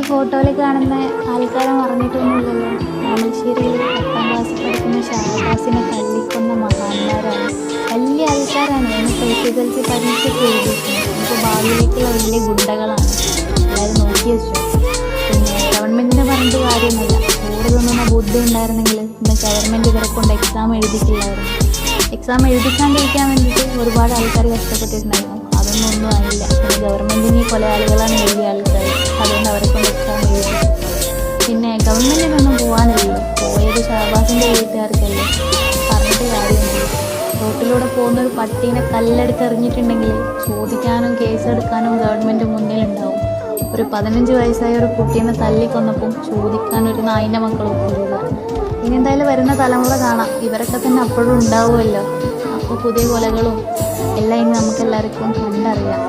ഫോട്ടോയിൽ കാണുന്ന ആൾക്കാരെ മറന്നിട്ടൊന്നുമില്ലല്ലോ. താമരശ്ശേരിയിൽ പത്താം ക്ലാസ്സിൽ പഠിക്കുന്ന ഷാബാസിനെ തല്ലിക്കൊന്ന മഹാന്മാരാണ്. വലിയ ആൾക്കാരാണ്. ഞാൻ എസ് എസ് എൽ സി പരീക്ഷയ്ക്ക് നമുക്ക് ഭാവിയിലേക്കുള്ള വലിയ ഗുണ്ടകളാണ്. എല്ലാവരും നോക്കി വെച്ചു. പിന്നെ ഗവൺമെന്റിനെ പറഞ്ഞിട്ട് കാര്യമൊന്നുമില്ല. കൂടുതലൊന്നും ബുദ്ധി ഉണ്ടായിരുന്നെങ്കിൽ ഇന്ന് ഗവൺമെന്റ് ഇവരെ കൊണ്ട് എക്സാം എഴുതിക്കില്ലായിരുന്നു എക്സാം എഴുതിക്കാണ്ടിരിക്കാൻ വേണ്ടിയിട്ട് ഒരുപാട് ആൾക്കാർ കഷ്ടപ്പെട്ടിട്ടുണ്ടായിരുന്നു. അതൊന്നും ഒന്നും ആയില്ല. പിന്നെ ഗവൺമെന്റിനൊന്നും പോകാനില്ലല്ലോ പോയത് ഷാബാസിന്റെ വീട്ടുകാർക്കല്ലേ. പറഞ്ഞിട്ട് കാര്യമൊന്നുമില്ല റോട്ടിലൂടെ പോകുന്ന ഒരു പട്ടീനെ കല്ലെടുത്ത് എറിഞ്ഞിട്ടുണ്ടെങ്കിൽ ചോദിക്കാനും കേസെടുക്കാനും ഗവൺമെന്റ് മുന്നിലുണ്ടാവും. ഒരു പതിനഞ്ച് വയസ്സായ ഒരു കുട്ടീനെ തല്ലിക്കൊന്നപ്പം ചോദിക്കാൻ ഒരു നായിന്റെ മക്കളും ഒക്കില്ല ഇനി എന്തായാലും വരുന്ന തലമുറ കാണാം. ഇവരൊക്കെ തന്നെ അപ്പോഴും ഉണ്ടാവുമല്ലോ. അപ്പോൾ പുതിയ കൊലകളും എല്ലാം ഇനി നമുക്ക് എല്ലാവർക്കും കണ്ടറിയാം.